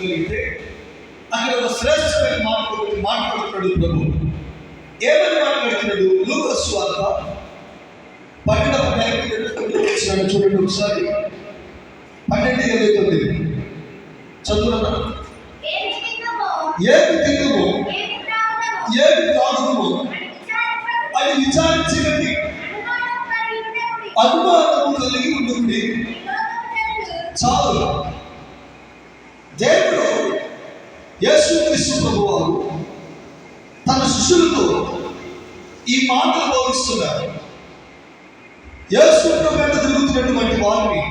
చూడగలిగితే అక్కడ ఒక శ్రేష్టమైన మాట మాట్లాడుతున్నాడు ప్రభు. ఏమని మాట్లాడుతున్నాడు లూకస్ వార్త పన్నెండవ అధ్యాయం వచ్చినాడు. చూడండి ఒకసారి. పన్నెండు ఇరవై తొమ్మిది. చదువునా ఏమి తిందుమో, ఏమి తాగుదుము? అని విచారించినది. అనుమానము కలిగి ఉంటుంది చాలు. దేవుడు యేసుక్రీస్తు ప్రభువారు తన శిష్యులతో ఈ మాటలు బోధిస్తున్నారు. యేసు వెంట తిరుగుతున్నటువంటి వారిని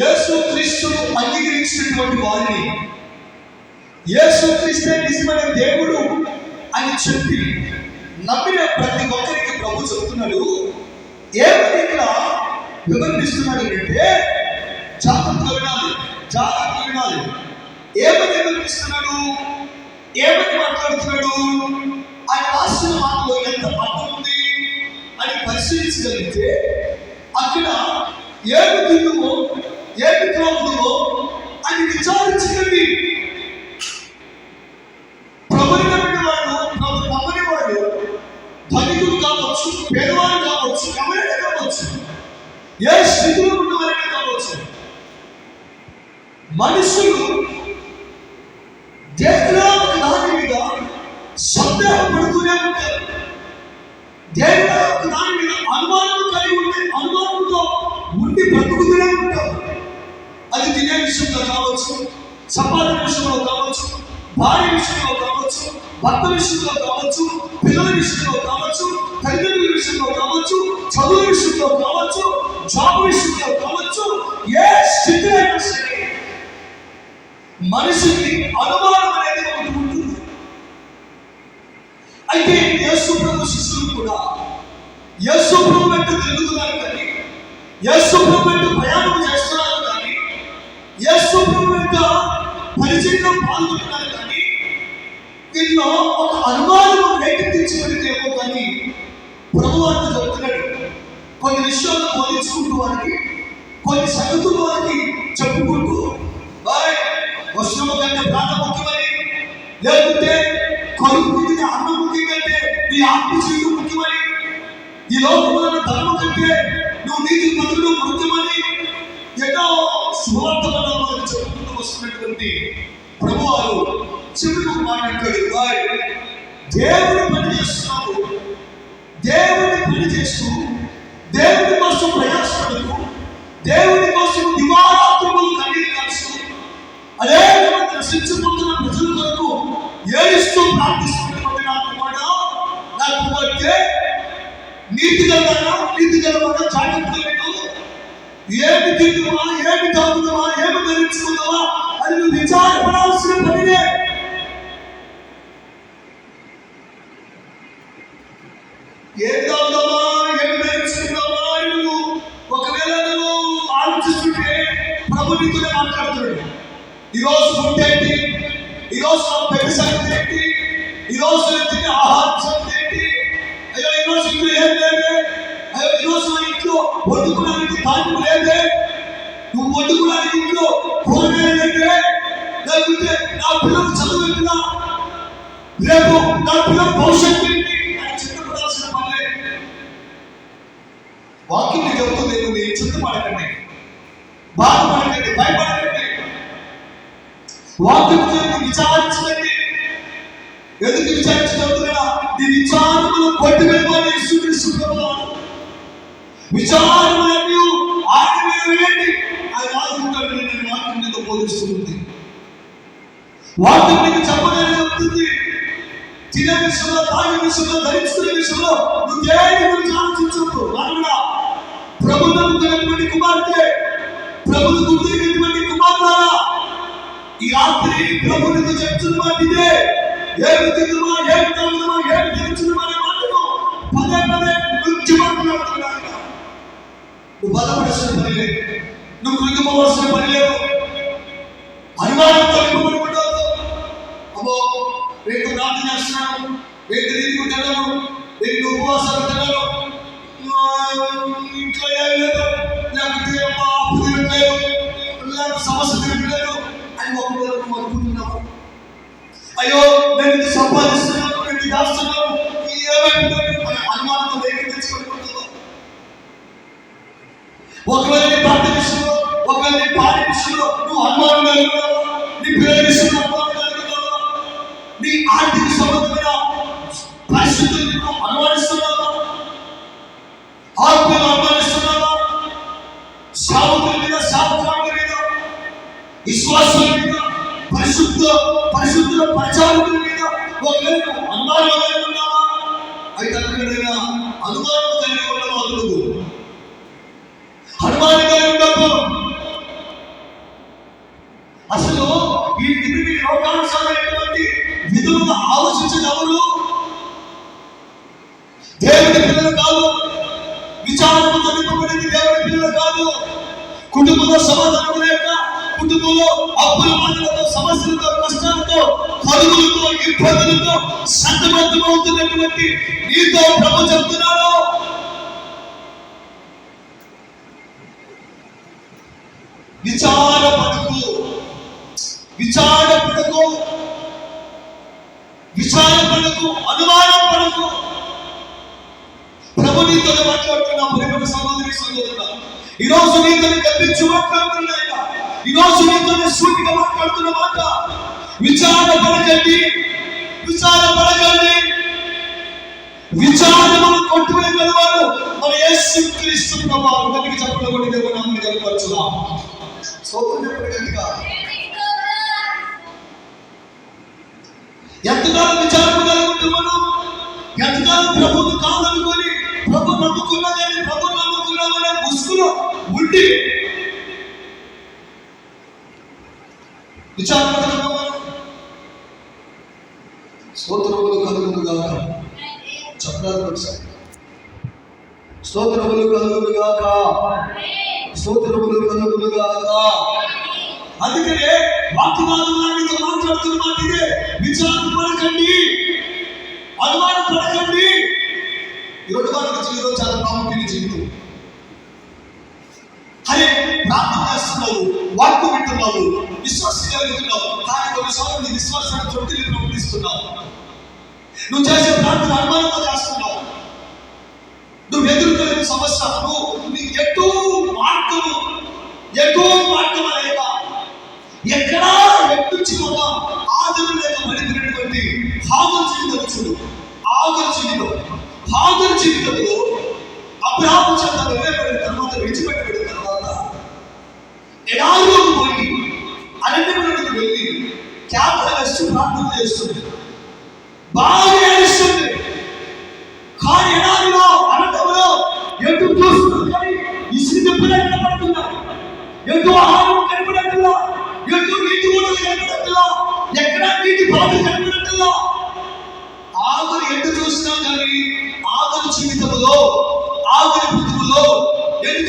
యేసు క్రీస్తును అంగీకరించినటువంటి వారిని యేసు క్రీస్తే నిజమైన దేవుడు అని చెప్పి నమ్మిన ప్రతి ఒక్కరికి ప్రభు చెప్తున్నాడు. ఏమని ఇక్కడ వివరణిస్తున్నాడు అంటే జాగ్రత్తగా వినాలి. జాగ్రత్తగా వినాలి ఏమని వినిపిస్తున్నాడు ఏమని మాట్లాడుతున్నాడు? ఆయన రాసిన మాటలో ఎంత అర్థం ఉంది అని పరిశీలించగలిగితే అక్కడ ఏమి తిన్నుమో ఏమి త్రాగుదుమో అని విచారించగలి ప్రభుని నమ్మిన వాడు ప్రభు నమ్మని వాడు ధనికులు కావచ్చు పేదవాడు కావచ్చు ఎవరైనా కావచ్చు ఏ స్థితిలో ఉన్నవారైనా కావచ్చు మనుషులు దేవులో దాని మీద సందేహపడుతూనే ఉంటారు దేవులో దాని మీద అనుమానం కలిగి ఉంటే అనుమానంతో ఉండి బ్రతుకుతూనే ఉంటారు అది తినే విషయంలో కావచ్చు సంపాదన విషయంలో కావచ్చు భార్య విషయంలో కావచ్చు భర్త విషయంలో కావచ్చు పిల్లల విషయంలో కావచ్చు తల్లిదండ్రుల విషయంలో కావచ్చు చదువు విషయంలో కావచ్చు జాబ్ విషయంలో కావచ్చు ఏ స్థితి అయినా సరే మనిషికి అనుమానం అనేది ఒకటి ఉంటుంది. అయితే యేసు ప్రభు శిష్యులు కూడా యేసు ప్రభు వెంట తిరుగుతున్నారు కానీ యేసు ప్రభు వెంట ప్రయాణం చేస్తున్నారు కానీ యేసు ప్రభు వెంట పరిచయంలో పాల్గొంటున్నారు కానీ దీనిలో ఒక అనుమానం రేకెత్తించబడితేమో కానీ ప్రభు అంత చెప్తున్నాడు. కొన్ని విషయాలు బోధించుకుంటూ వారికి కొన్ని సంగతులు వారికి చెప్పుకుంటూ బాయ్ వస్త్రము కంటే ప్రాణ ముఖ్యమని లేకుంటే కొడుకు పుట్టిన అన్న ముఖ్యం కంటే నీ ఆత్మ జీవితం ముఖ్యమని ఈ లోకంలో ధర్మం కంటే నువ్వు నీతి బతుకుడు ముఖ్యమని ఎన్నో సువార్తలను చెప్పుకుంటూ వస్తున్నటువంటి ప్రభువారు చివరికి మాట్లాడాడు బాయ్ దేవుని పని చేస్తున్నావు దేవుని పని చేస్తూ దేవుని కోసం ప్రయాసపడుతూ దేవుని కోసం దివారాత్మలు కన్నీరు కాస్తూ అదే మంది నశించిపోతున్న ప్రజల కొరకు ఏడుస్తూ ప్రార్థిస్తూ అంటే నీతి గలవాడా? నీతి గలవాడా? జాగ్రత్త లేదు ఏమి తిందువా ఏమి తాగుదావా ఏమి ధరించుకుందామా అని నువ్వు విచారపడాల్సిన పనినే. ఏం తాగుదామా ఏమి ధరించుకుందామా అని నువ్వు ఒకవేళ నువ్వు ఆలోచిస్తుంటే ప్రభు నీతోనే మాట్లాడుతున్నాడు. ఈరోజు ఫుడ్ ఏంటి? ఈరోజు నా పెళ్ళి సంగతి ఏంటి? ఈరోజు నేను తినే ఆహారం సంగతి అయ్యో ఈరోజు ఇంట్లో ఏం లేదే? అయ్యో ఈరోజు నా ఇంట్లో వండుకోవడానికి ధాన్యం లేదే? నువ్వు వండుకోవడానికి ఇంట్లో కూరగాయలు లేదే? లేకుంటే నా పిల్లలు చదువుతున్నా రేపు నా పిల్లల భవిష్యత్తు ఏంటి? అని చింతపడాల్సిన పని. వాక్యం చెబుతుంది నువ్వు చింతపడకండి బాధపడకండి భయపడకండి. వాక్యం చేతి విచారించకండి ఎందుకు విచారించగలుగుతున్నా విచారములు కొట్టి వెళ్ళిపోయి సుఖిస్తున్నాను విచారములను ఆయన మీద వేయండి ఆయన ఆదుకుంటాడు నేను వాక్యం మీద బోధిస్తుంది వాక్యం నీకు చెప్పదని చెప్తుంది తినే విషయంలో తాగే విషయంలో ధరించుకునే విషయంలో నువ్వు దేని గురించి ఆలోచించవద్దు అలా ప్రభుత్వం కలిగినటువంటి కుమార్తె ప్రభుత్వ గుర్తినటువంటి కుమార్తె ఈ రాత్రి ప్రభునితో చెప్తున్న మాట ఇదే. ఏమి తిందుమా ఏమి తాగుదమా ఏమి మాటను పదే పదే గురించి మాట్లాడుతున్నాడు నువ్వు బాధపడాల్సిన పని లేదు. నువ్వు కృంగిపోవాల్సిన పని లేదు. అనుమానంతో నింపబడుకుంటావు అమ్మో రేపు ప్రార్థన చేస్తున్నాను. రేపు తిరిగి తిన్నాను రేపు ఉపవాసాలు తిన్నాను ఇంట్లో ఏం లేదు. లేకపోతే అమ్మా అప్పు తినట్లేదు. లేకపోతే సమస్య తినట్లేదు. అని ఒకవేళ నువ్వు అనుకుంటున్నావు. అయ్యో నేను ఇది సంపాదిస్తున్నాను నేను ఇది దాస్తున్నాను. ఏమైందని అనుమానంతో వేగం తెచ్చుకుంటున్నావు? ఒకవేళ నీ భర్త విషయంలో ఒకవేళ నీ భార్య విషయంలో నువ్వు అనుమానం కలుగుతావు నీ పిల్లల విషయంలో అనుమానం కలుగుతావు నీ ఆర్థిక సంబంధమైన పరిస్థితులు నువ్వు అనుమానిస్తున్నావా? ఆత్మను అనుమానిస్తున్నావా? సావుకుల మీద సావుకారుల మీద విశ్వాసుల మీద పరిశుద్ధ పరిశుద్ధుల ప్రచారకుల మీద ఒకవేళ నువ్వు అనుమానం కలిగి ఉన్నావా అయితే అనుమానం కలిగి ఉండడం అతడు అనుమానం కలిగి ఉండకు అసలు ఈ విధిని లోకానుసారమైనటువంటి విధులుగా ఆలోచించిన ఎవరు? దేవుడి పిల్లలు కాదు. విచారణతో నింపబడింది దేవుడి పిల్లలు కాదు. కుటుంబంలో సమాధానం లేక కుటుంబంలో అప్పుల బాధలతో సమస్యలతో కష్టాలతో కలుగులతో ఇబ్బందులతో సంతబద్ధమవుతున్నటువంటి నీతో ప్రభు చెప్తున్నాడు. విచారపడకు. విచారపడకు. విచారపడకు. అనుమానం పడకు ప్రభు నీతో మాట్లాడుతున్నా. ప్రేమ సహోదరి సహోదరుడా ఈరోజు నీతో కప్పించి మాట్లాడుతున్నాయి. ఈ రోజు నీతో సూటిగా మాట్లాడుతున్న మాట. విచారణ పడకండి విచారణ పడకండి విచారణ మనం కొట్టుకునే కొట్టువేయగలవాడు మన యేసు క్రీస్తు ప్రభావం గట్టిగా చెప్పడం కూడా దేవుడు నమ్మని కనపరచుదా సోదరు చెప్పండి గట్టిగా. ఎంతకాలం విచారణ కలిగి మనం ఎంతకాలం ప్రభుత్వం కాదనుకొని ప్రభు నమ్ముకున్నా కానీ ప్రభు నమ్ముకున్నామనే ముసుగులో ఉండి విచారణ కలిగిన స్తోత్రములు కలుగును గాక ఒకసారి స్తోత్రములు కలుగునుగాక స్తోత్రములు కలుగును అందుకనే వాక్యవాదం మాట్లాడుతున్న మాట ఇదే విచారణ పడకండి. అనుమానం పడకండి. ఈరోజు వారికి చాలా ప్రాముఖ్యమైన జీవితం అరే ప్రార్థన చేస్తున్నావు వాక్కు వింటున్నావు విశ్వాసగలుగుతున్నావు కానీ కొన్నిసార్లు నీ విశ్వాసాన్ని తొట్టిని ప్రవర్తిస్తున్నావు నువ్వు చేసే ప్రార్థన అనుమానంతో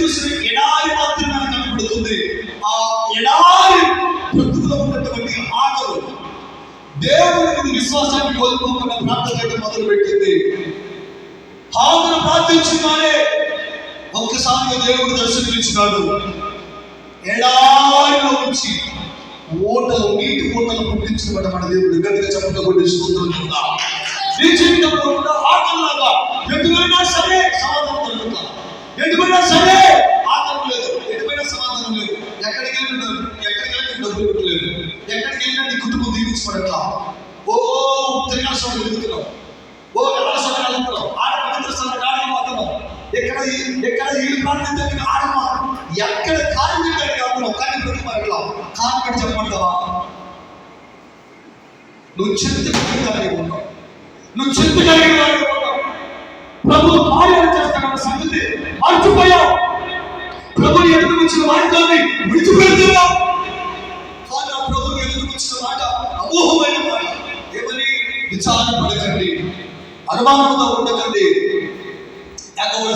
చూసిన ఎడారి మాత్రం నాకు కనపడుతుంది. ఆ ఎడారి ప్రకృతిలో ఉన్నటువంటి ఆటలు దేవుని మీద విశ్వాసాన్ని కోల్పోకుండా ప్రార్థన చేయడం మొదలు పెట్టింది ఆమెను ప్రార్థించగానే ఒక్కసారిగా దేవుడు దర్శనమిచ్చినాడు. ఎడారిలో నుంచి ఓటలు నీటి ఓటలు పుట్టించుకోవడం మన దేవుడు గట్టిగా చెప్పడం కొన్ని స్తోత్రం నీ జీవితంలో కూడా ఆటల్లాగా ఎటువైనా సరే సమాధానం కలుగుతా ఎటువైనా సరే ఆటలు లేదు. ఎటువైనా సమాధానం లేదు. ఎక్కడికి వెళ్ళినా ఎక్కడికి వెళ్ళినా డబ్బులు పెట్టలేదు. ఎక్కడికి వెళ్ళినా నీ కుటుంబం దీవించబడట్లా? ఓ తిరగాల్సిన వాళ్ళు ఎదుగుతున్నావు ఓ వెళ్ళాల్సిన వాళ్ళు వెళ్తున్నావు ఆడ పవిత్ర స్థలం మాత్రం ఎక్కడ ఎక్కడ ఈ ప్రాంతం దగ్గర ఆడమా ఎక్కడ దగ్గర కాకుండా కానీ ప్రతి మరట్లా కాలం పెట్టి చెప్పమంటావా? నువ్వు చింత ఉన్నావు నువ్వు చింత వాడివి ఉన్నావు ప్రభు కార్యాలు చేస్తానన్న సంగతి ప్రభు ఎదురు వచ్చిన మార్గాన్ని విడిచిపెడుతున్నాం. కానీ ఆ ప్రభు వచ్చిన మాట అమోహమైన మాట. ఏమని? విచారణ పడకండి అనుమానంతో ఉండకండి.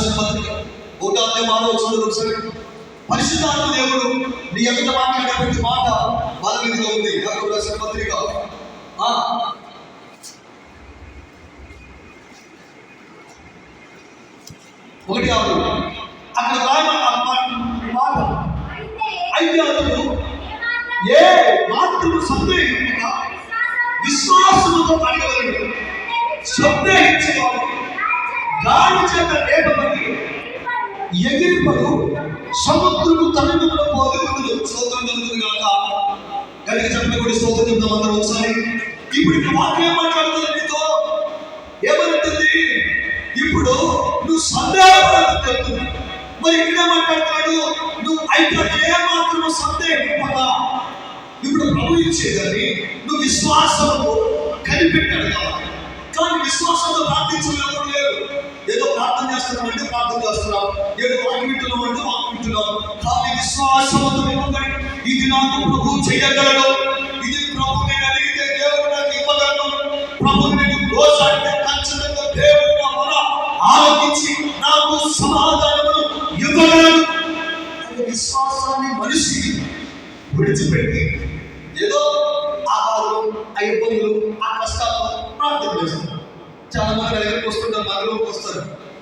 పత్రిక ఒకటో అధ్యాయంలో చూడండి ఒకసారి పరిశుద్ధాత్మ దేవుడు నీ ఎదుట మాట్లాడేటువంటి మాట వాళ్ళ ఉంది. యాకోబు రాసిన పత్రిక ఒకటి కాదు అక్కడ రాయమ మాట అయితే అయితే ఏ మాత్రము సందేహింపక విశ్వాసముతో అడగగలడు సందేహించేవాడు. గాలి చేత లేపబడి ఎగిరిపడు. సముద్రము తమిళముల పోగొట్టులు స్తోత్రం కలుగుతుంది కాక కలిగి చెప్పిన కూడా స్తోత్రం చెప్తాం అందరూ ఒకసారి. ఇప్పుడు ఇక్కడ వాక్యం మాట్లాడుతుంది మీతో? ఏమంటుంది ఇప్పుడు నువ్వు సందేహపడదు చెప్తుంది మరి ఇక్కడ మాట్లాడతాడు నువ్వు అయితే ఏ మాత్రము సందేహింపగా ఇప్పుడు ప్రభు ఇచ్చేదాన్ని నువ్వు విశ్వాసంతో కనిపెట్టాడు కదా. కానీ విశ్వాసంతో ప్రార్థించలేకపోతే లేదు ఏదో ప్రార్థన చేస్తున్నాం అంటే ప్రార్థన చేస్తున్నాం. ఏదో వాకి వింటున్నాం అంటే వాకి వింటున్నాం. కానీ విశ్వాసంతో ఇవ్వబడి ఇది నాకు ప్రభు చేయగలడు. ఇది ప్రభు నేను అడిగితే దేవుడు నాకు ఇవ్వగలను ప్రభు నేను దోషాడితే ఖచ్చితంగా దేవుడు ఆలోచించి నాకు సమాధానమును ఇవ్వగలడు అనే విశ్వాసాన్ని మనిషి విడిచిపెట్టి ఏదో ఆ బాధలు ఆ ఇబ్బందులు ఆ కష్టాలు ప్రార్థన చేస్తారు. చాలా మంది దగ్గరికి వస్తుంటారు నా దగ్గరకు వస్తారు.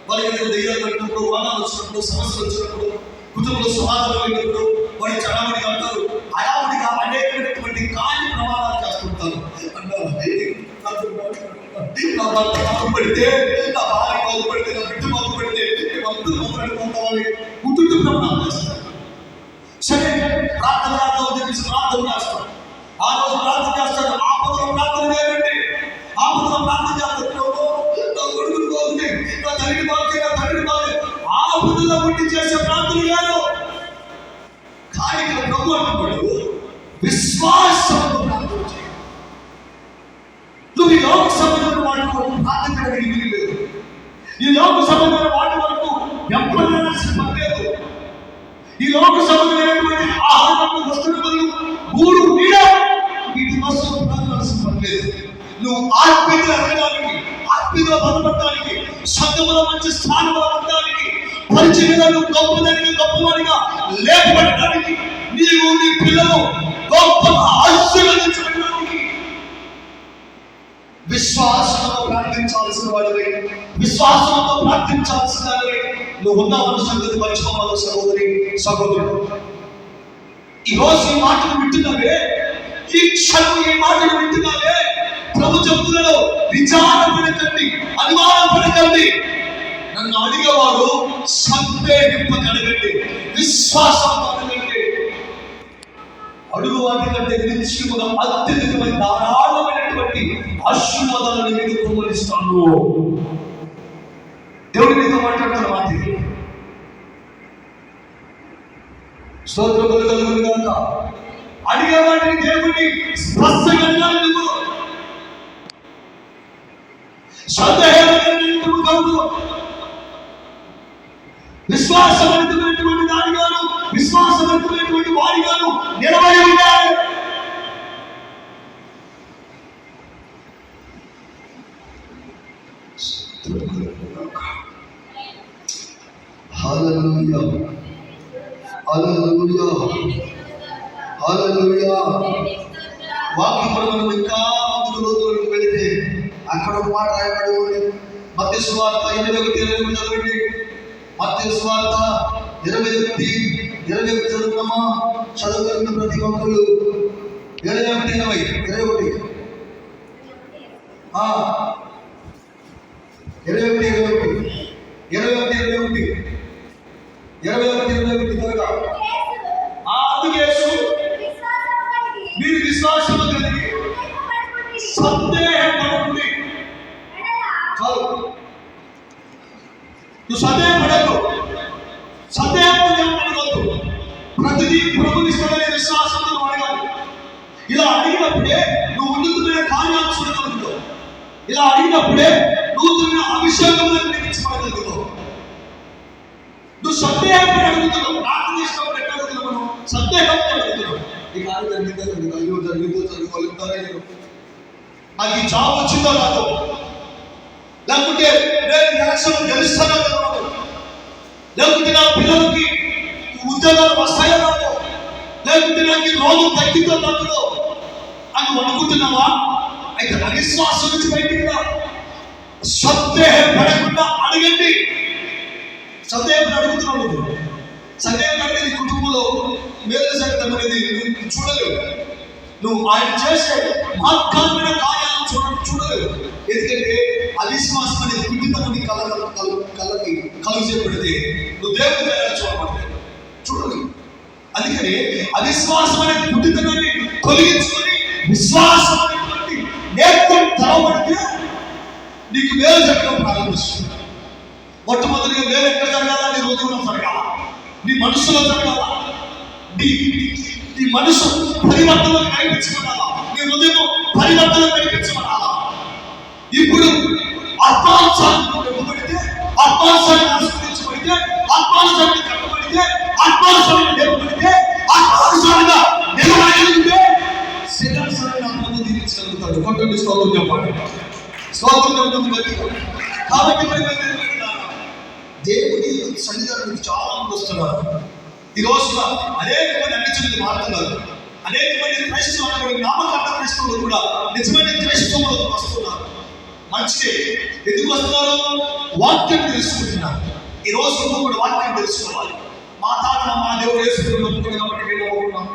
వాళ్ళ దగ్గర దయ్యాలు పెట్టినప్పుడు వాహనాలు వచ్చినప్పుడు సమస్యలు వచ్చినప్పుడు కుటుంబంలో సమాధానం లేనప్పుడు వాడు చాలా అంటారు హడావుడిగా అనేక నా భర్త బాగుపడితే నా భార్య బాగుపడితే నా బిడ్డ బాగుపడితే మేమందరూ బాగుపడిపోతామని కుటుంబ ప్రమాణాలు ఊరు మూడు వీటి కోసం ప్రార్థనాల్సిన లేదు. నువ్వు ఆత్మీయ ఎదగడానికి ఆత్మీయతలో బలపడటానికి సంఘములో మంచి స్థానంలో ఉండడానికి పరిచయంగా నువ్వు గొప్పదానికి గొప్పవాడిగా లేపబడటానికి నీవు నీ పిల్లలు గొప్ప ఆశీర్వదించబడడానికి విశ్వాసంతో ప్రార్థించాల్సిన వాడివే. విశ్వాసంతో ప్రార్థించాల్సిన వాడివే. నువ్వు ఉన్నావన్న సంగతి మర్చిపోవాలి సహోదరి సహోదరుడు. ఈ రోజు ఈ మాటలు వింటున్నావే? ఈ క్షణం ఈ మాటలు వింటున్నావే? ప్రభు చెప్తున్నాడు విచారణ పడకండి అనుమానం పడకండి నన్ను అడిగేవాడు సందేహింపగలగండి విశ్వాసం అడగండి అడుగు వాటి కంటే నిశ్చయముగా అత్యధికమైన ధారాళమైనటువంటి ఆశీర్వాదాలను మీకు కుమరిస్తాను దేవుడి మీతో మాట్లాడుతున్న మాట ఇది. స్తోత్రములు కలుగును గాక అడిగే వాటిని దేవుని స్పష్టంగా అడగాలి నువ్వు సందేహం కాదు. విశ్వాసవంతమైనటువంటి దానిగాను విశ్వాసవంతమైనటువంటి వారిగాను నిలబడి ఉండాలి హల్లెలూయా హల్లెలూయా హల్లెలూయా వాక్యంలో మనం ఇంకా ముందుకు లోతులకు వెళితే అక్కడ ఒక మాట రాయబడి ఉంది మధ్య సువార్త ఒకటి ఇరవై ఒకటి చదవండి మధ్య స్వార్థ ఇరవై ఒకటి ఇరవై ఒకటి చదువుతామా చదువుతున్న ప్రతి ఒక్కరు ఇరవై ఒకటి ఇరవై ఇరవై ఒకటి ఇరవై ఒకటి ఇరవై ఒకటి ఇరవై ఒకటి ఇరవై ఒకటి ఇరవై ఒకటి నువ్వు సందేహపడద్దు సందేహం పడవద్దు ప్రతిదీ ప్రభునిష్టమైన విశ్వాసంతో అడగాలి ఇలా అడిగినప్పుడే నువ్వు ఉన్నతమైన కార్యాలు చూడగలుగుతావు ఇలా అడిగినప్పుడే నూతన అభిషేకం నిర్మించబడగలుగుతావు నువ్వు సందేహం అడుగుతున్నావు ప్రార్థన చేసినప్పుడు ఎట్లా అడుగుతున్నావు మనం? సందేహంతో అడుగుతున్నావు. ఈ కార్యం జరిగిందా? జరిగిందా అయ్యో జరిగిందో జరుగుతుందా లేదు. నాకు ఈ జాబ్ వచ్చిందో రాదో? లేకుంటే నేను ఎలక్షన్ గెలుస్తానో లేకపోతే నా పిల్లలకి ఉద్యోగాలు వస్తాయో రాదో లేకపోతే నాకు ఈ రోగం తగ్గిందో తగ్గదో అని అనుకుంటున్నావా? అయితే అవిశ్వాసం నుంచి బయటికి రా. సందేహం పడకుండా అడగండి. సందేహం అడుగుతున్నావు నువ్వు. సందేహం అడిగే కుటుంబంలో మేలు జరగడం అనేది నువ్వు చూడలేవు. నువ్వు ఆయన చేసే మహత్కరమైన కార్యాలను చూడ చూడలేదు ఎందుకంటే అవిశ్వాసం అనే కుటుంబం నీ కళ్ళ కళ్ళ కళ్ళకి కలుగు నువ్వు దేవుని దగ్గర చూడబడతావు. చూడలేదు అందుకని అవిశ్వాసం అనే పుట్టితనాన్ని తొలగించుకొని విశ్వాసం అనేటువంటి నేర్పుని తెరవబడితే నీకు మేలు జరగడం ప్రారంభిస్తుంది. మొట్టమొదటిగా మేలు ఎక్కడ జరగాల? నీ రోజుల్లో జరగాల? నీ మనసులో జరగాల? నీ నీ మనసు పరివర్తన కనిపించబడాలా? నీ హృదయం పరివర్తన కనిపించబడాలా? ఇప్పుడు ఆత్మానుసారం నింపబడితే ఆత్మానుసారం ఆస్వాదించబడితే ఆత్మానుసారం కట్టబడితే ఆత్మానుసారం నిలబడితే ఆత్మానుసారంగా నిలబడగలిగితే శరీరానుసారంగా ఆత్మను తీర్చగలుగుతాడు కొట్టండి స్తోత్రం చెప్పండి. స్తోత్రం చెప్పండి గట్టిగా. కాబట్టి దేవుడి సన్నిధానం చాలా మంది వస్తున్నారు. ఈ రోజున అనేక క్రైస్తవులు మారుతున్నారు. అనేక మంది క్రైస్తవులు అన్నప్పుడు నామకరణ క్రైస్తవులు కూడా నిజమైన క్రైస్తవులు వస్తున్నారు. మంచిదే ఎందుకు వస్తున్నారు? వాక్యం తెలుసుకుంటున్నారు. ఈ రోజు నువ్వు కూడా వాక్యం తెలుసుకోవాలి. మా తాత మా దేవుడు వేసుకుని ఒప్పుకుని కాబట్టి మేము ఒప్పుకున్నాం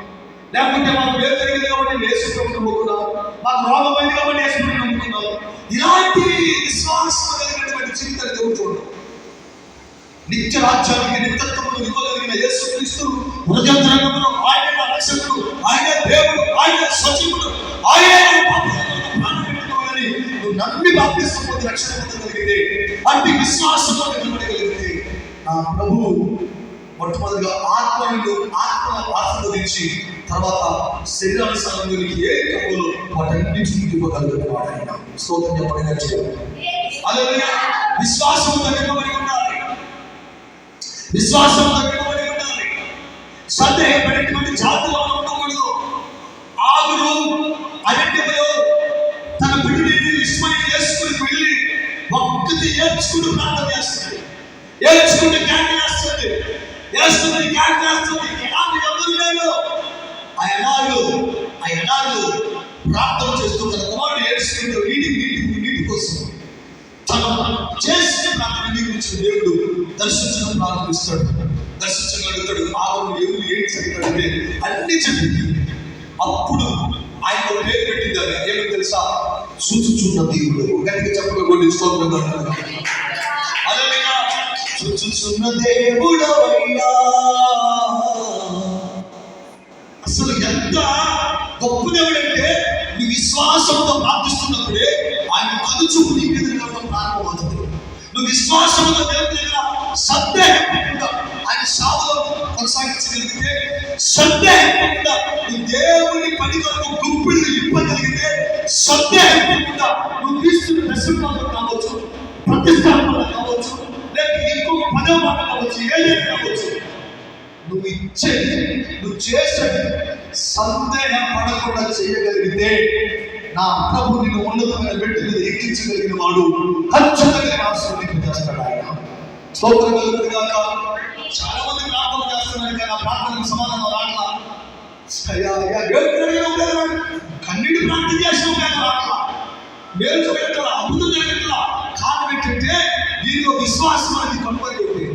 లేకుంటే మాకు వేరు జరిగింది కాబట్టి వేసుకుని ఒప్పుకున్నాం మాకు రోగమైంది కాబట్టి వేసుకుని ఒప్పుకున్నాం ఇలాంటి విశ్వాసం కలిగినటువంటి జీవితాలు దేవుడు చూడండి నిత్య రాజ్యానికి నిత్యత్వమును ఇవ్వగలిగిన యేసుక్రీస్తు హృదయంతరంగమును ఆయన రక్షకుడు ఆయన దేవుడు ఆయన సచివుడు ఆయన నువ్వు నమ్మి బాప్తిస్తూ పొంది రక్షణ పొందగలిగితే అట్టి విశ్వాసంతో నిలబడగలిగితే నా ప్రభు మొట్టమొదటిగా ఆత్మను ఆత్మ ఆస్వాదించి తర్వాత శరీరానుసారంగా నీకు ఏ కబులు వాటన్నింటినీ ఇవ్వగలిగిన వాడైనా స్తోత్రం చెప్పడం నిలబడి ఉండాలి విశ్వాసంతో నిలబడి ఉండాలి. సందేహపడేటువంటి జాతులు ఉండకూడదు. ఆగురు అరణ్యములో తన బిడ్డని ఇష్టమని వేసుకుని వెళ్ళి ఒక్కటి ఏడ్చుకుంటూ ప్రార్థన చేస్తుంది. ఏడ్చుకుంటూ క్యాంటీ వేస్తుంది వేస్తుంది క్యాంటీ వేస్తుంది ఎలాంటి ఎవరు లేరు? ఆ ఎడారులు ఆ ఎడారులు ప్రార్థన చేస్తూ తన కుమారుడు ఏడ్చుకుంటూ నీటి నీటి నీటి కోసం తను చేసిన ప్రార్థన అంగీకరించిన దేవుడు దర్శించడం ప్రారంభిస్తాడు. దర్శించగలుగుతాడు. ఆవును ఎవరు ఏం సరిగ్గా అన్ని చెప్పింది అప్పుడు ఆయన ఒక పేరు పెట్టింది అది. ఏమి తెలుసా? చూచుచున్న దేవుడు. గట్టిగా చెప్పగా కొన్ని స్తోత్రం అలలిగా చూచుచున్న దేవుడు అసలు ఎంత గొప్ప దేవుడంటే నీ విశ్వాసంతో ప్రార్థిస్తున్నప్పుడే ఆయన కలుచూపు నీ మీద ప్రారంభమవుతుంది. విశ్వాసంతో దేవుడి దగ్గర సందేహపడకుండా ఆయన సాగులో కొనసాగించగలిగితే సందేహపడకుండా నీ దేవుని పని కొరకు గుప్పిళ్ళు ఇప్పగలిగితే సందేహపడకుండా నువ్వు తీసుకున్న దశంలో కావచ్చు ప్రతిష్టాపన కావచ్చు లేక ఇంకొక పదో మాట కావచ్చు ఏదైనా కావచ్చు నువ్వు ఇచ్చే నువ్వు చేసే సందేహం పడకుండా చేయగలిగితే నా ప్రభు నిన్ను ఉన్నతమైన బిడ్డ మీద ఎక్కించగలిగిన వాడు ఖచ్చితంగా ఆశీర్వదింపు చేస్తాడు ఆయన స్తోత్రం కలుగుతుంది కాక చాలా మంది ప్రార్థన చేస్తున్నారు కానీ ఆ ప్రార్థనకు సమాధానం రాట్లా. కన్నీటి ప్రార్థన చేసిన కానీ రాట్లా. మేలు జరగట్లా అద్భుతం జరగట్లా కారణం ఏంటంటే దీనిలో విశ్వాసం అనేది కనుమరుగు ఉంది.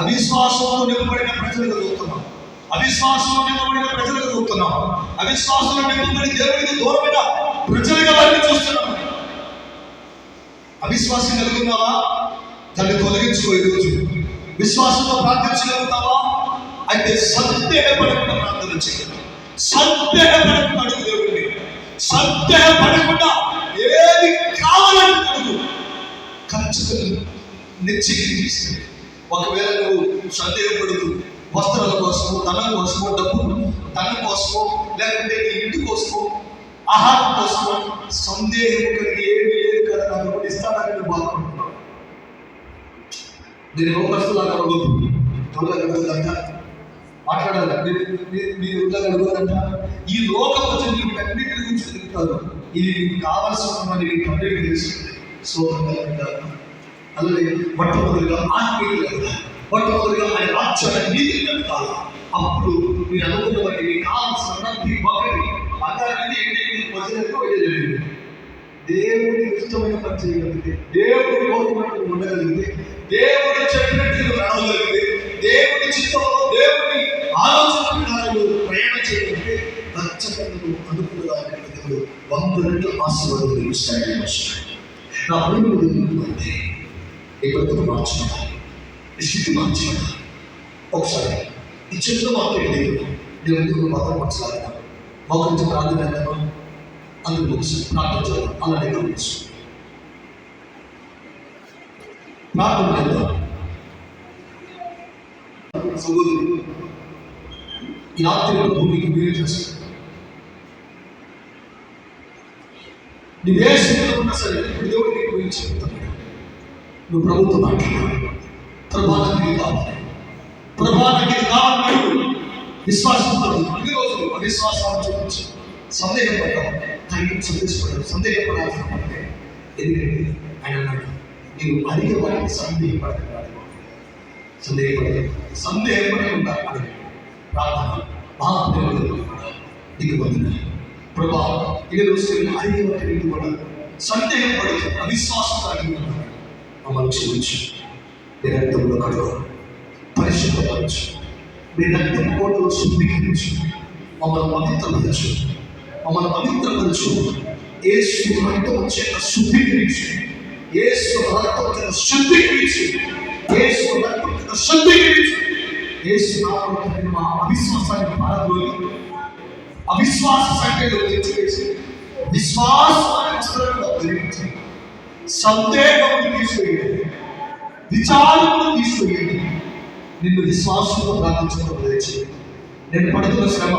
అవిశ్వాసంలో నిలబడిన ప్రజలకు చూస్తున్నాం. అవిశ్వాసంలో నిలబడిన ప్రజలకు చూస్తున్నాం. అవిశ్వాసంలో నిలబడి దేవుడికి దూరమైన ప్రజలుగా వారిని చూస్తున్నాం. అవిశ్వాసం కలుగుతున్నావా దాన్ని తొలగించుకో ఈరోజు. విశ్వాసంతో ప్రార్థించగలుగుతావా? అయితే సందేహపడకుండా ప్రార్థన చేయాలి సందేహపడకుండా అడుగు దేవుడిని సందేహపడకుండా ఏది కావాలని అడుగు. ఖచ్చితంగా నిశ్చయిస్తుంది ఒకవేళ నువ్వు సందేహపడుతూ వస్త్రాల కోసమో ధనం కోసమో డబ్బు ధనం కోసమో లేకుంటే నీ ఇంటి కోసమో ఆహారం కోసమో సందేహం కలిగి ఏమి లేదు కదా నన్ను ఒకటి ఇస్తానని బాధపడుతున్నాను బాధపడుతున్నావు నేను లోకస్తులా కలగొద్దు తొలగ కలగదంట మాట్లాడాలి మీరు మీరు- మీరు ఈ లోకపు వచ్చి అన్నిటి గురించి తిరుగుతారు ఇది మీకు కావాల్సిన నీకు అన్నిటి తెలుసు సో అలాగే మొట్టమొదటిగా ఆత్మీయులు మొట్టమొదటిగా ఆయన రాజ్యాన్ని నీతి కట్టాలి అప్పుడు మీరు అనుకున్న వాటి కావాల్సిన ప్రతి ఒక్కటి బంగారాన్ని ఒకటే జరిగింది దేవుడి ఇష్టమైన పని చేయగలిగితే దేవుడి కోరుకున్నట్టు ఉండగలిగితే దేవుడి చెప్పినట్టు నువ్వు నడవగలిగితే దేవుడి చిత్తంలో దేవుడి ఆలోచన ప్రకారం ప్రయాణం చేయాలంటే ఖచ్చితంగా అనుకూలంగా దేవుడు వంద రెండు ఆశీర్వాదం తెలుస్తాయని వస్తున్నాడు నా ప్రేమ అంటే ఈ బ్రతుకు మార్చుకుంటా ఈ స్థితి మార్చుకుంటా ఒకసారి ఈ చెట్లు మాట్లాడి దేవుడు దేవుడికి మాత్రం మార్చాలి మోకరించి ప్రార్థన చేద్దామా అందుకు ముగిసి ప్రార్థన చేద్దాం. అలానే గమనించు ప్రార్థన ఈ రాత్రి భూమికి మీరు చేస్తారు నువ్వు స్థితిలో ఉన్నా సరే ఇప్పుడు దేవుడు నీకు గురించి నువ్వు ప్రభుత్వం మాట్లాడాలి ప్రభానికి కావాలి. ప్రభానికి కావాలి విశ్వాసంతో అన్ని రోజులు అవిశ్వాసాలు చూపించి సందేహపడ్డావు ధైర్యం సందేశపడ్డావు సందేహపడాల్సిన పడితే ఎందుకంటే ఆయన అన్నాడు నీవు అడిగే వారికి సందేహపడతాడు సందేహపడే సందేహపడకుండా అడగ ప్రార్థన మహాప్రేమలు నీకు వందన ప్రభా ఇక రోజు అడిగే వారికి నీకు కూడా సందేహపడి అవిశ్వాసం కలిగి ఉన్నాడు మమ్మల్ని క్షమించు మీ రక్తంలో కడుగు పరిశుద్ధపరచు మీ రక్తం కోటలో శుద్ధీకరించు మమ్మల్ని పవిత్రపరచు మమ్మల్ని పవిత్రపరచు. ఏసు రక్తం చేత శుద్ధీకరించు. ఏసు రక్తం చేత శుద్ధీకరించు. ఏసు రక్తం చేత శుద్ధీకరించు. ఏసు నామములో మా అవిశ్వాసాన్ని పారద్రోలి అవిశ్వాస సంఖ్యలో తెచ్చివేసి విశ్వాసాన్ని వస్త్రంగా ధరించి సందేహమును తీసివేయండి విచారమును తీసివేయండి. నిన్ను విశ్వాసంతో ప్రార్థించడం దయచేయండి. నేను పడుతున్న శ్రమ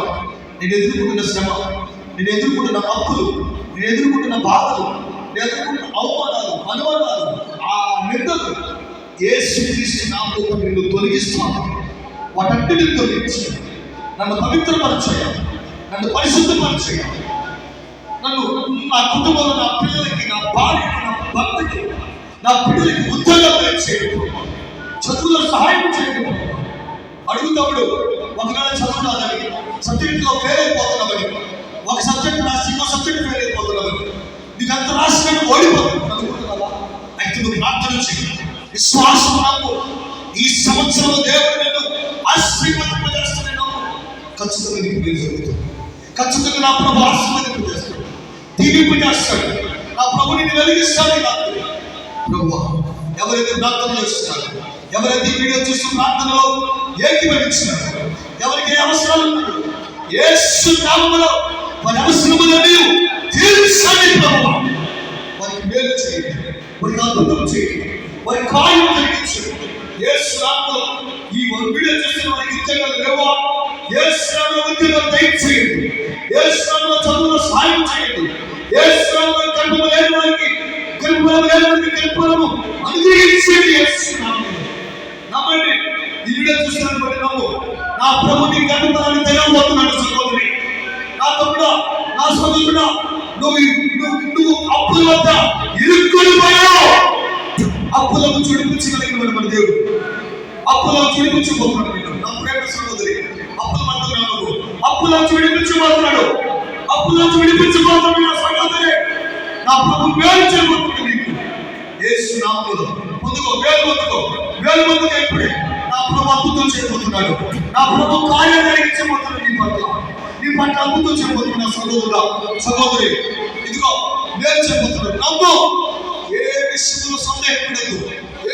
నేను ఎదుర్కొంటున్న శ్రమ నేను ఎదుర్కొంటున్న అప్పులు నేను ఎదుర్కొంటున్న బాధలు నేను ఎదుర్కొంటున్న అవమానాలు అనుమానాలు ఆ నిందలు ఏసు క్రీస్తు నామములో నిన్ను తొలగిస్తున్నాను వాటన్నిటిని తొలగించి నన్ను పవిత్రపరచయ్య నన్ను పరిశుద్ధపరచయ్య నన్ను నా కుటుంబంలో నా పిల్లలకి నా భార్యకి నా భర్తకి నా పిల్లలకి ఉద్యోగం చేయడం చదువులో సహాయం చేయడం అడుగుతాడు ఒకవేళ చదువు రాదని సబ్జెక్టులో ఫెయిల్ అయిపోతున్నామని ఒక సబ్జెక్ట్ రాసి ఇంకో సబ్జెక్ట్ ఫెయిల్ అయిపోతున్నామని నీకు అంత రాసిన ఓడిపోతుంది అనుకుంటున్నావా? అయితే నువ్వు ప్రార్థన చేయి విశ్వాసం నాకు. ఈ సంవత్సరం దేవుడు నిన్ను ఆశీర్వదింపజేస్తాను ఖచ్చితంగా నీకు మేలు జరుగుతుంది. ఖచ్చితంగా నా ప్రభు ఆశీర్వదింపజేస్తాడు దీవింపు చేస్తాడు. నా ప్రభు నిన్ను వెలిగిస్తాడు కాదు ప్రభు ఎవరైతే ప్రార్థన చేస్తున్నారు ఎవరైతే ఈ వీడియో చూస్తూ ప్రార్థనలో ఏకీభవించినారు ఎవరికి ఏ అవసరాలు ఉన్నాయో యేసు నామములో వారి అవసరములని తీర్చండి ప్రభు వారికి మేలు చేయండి. వారికి అద్భుతం చేయండి. వారి కార్యం జరిగించండి. ఏ నామములో ఈ వీడియో చేసిన వారికి ఉద్యోగాలు లేవా? యేసు నామములో ఉద్యోగం దయచేయండి. ఏ నామములో చదువులో సాయం చేయండి. ఏ నామములో కర్మలు లేని వారికి కర్మలు లేని వారికి కర్మలను అనుగ్రహించండి యేసు నామములో. నమ్మండి. ఈ వీడియో చూస్తున్నాను బట్టి నమ్ము నా ప్రభు నీ కర్మలను తెరవబోతున్నాడు సహోదరి. నా తమ్ముడా నా సహోదరుడా నువ్వు నువ్వు అప్పుల వద్ద ఇరుక్కుని పోయావు. అప్పులకు చుడిపించగలిగిన మన దేవుడు. అప్పులను చుడిపించబోతున్నాడు నిన్ను. నా ప్రేమ సోదరి అప్పుల మంటున్నావు అప్పులను చుడిపించబోతున్నాడు అప్పులను చుడిపించబోతున్నాడు నా సహోదరి. నా ప్రభు మేలు చేయబోతుంది నీకు. యేసు నామములో ముందుకో వేలు ముందుకో వేలు పొందుకో ఇప్పుడే. నా ప్రభు అద్భుతం చేయబోతున్నాడు. నా ప్రభు కార్యం జరిగించబోతున్నాడు నీ పట్ల. నీ పట్ల ముందు చేయబోతున్నా సహోదరుడా సహోదరి. ఇదిగో నేను చేయబోతున్నాడు నమ్ము ఏ విషయంలో సందేహపడద్దు.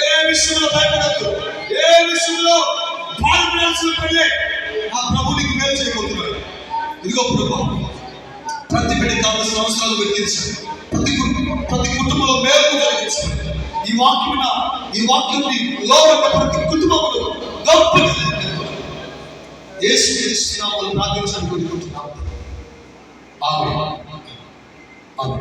ఏ విషయంలో భయపడద్దు. ఏ విషయంలో బాధపడాల్సిన పనిలే ఆ ప్రభునికి మేలు చేయబోతున్నాడు. ఇదిగో ప్రభు ప్రతి బిడ్డ కావాల్సిన అవసరాలు గుర్తించండి ప్రతి ప్రతి కుటుంబంలో మేలు కలిగించండి ఈ వాక్యం ఈ వాక్యం లోపల ప్రతి కుటుంబంలో గొప్ప యేసు క్రీస్తు నామములో ప్రార్థించడానికి కోరుకుంటున్నాము ఆమె ఆమె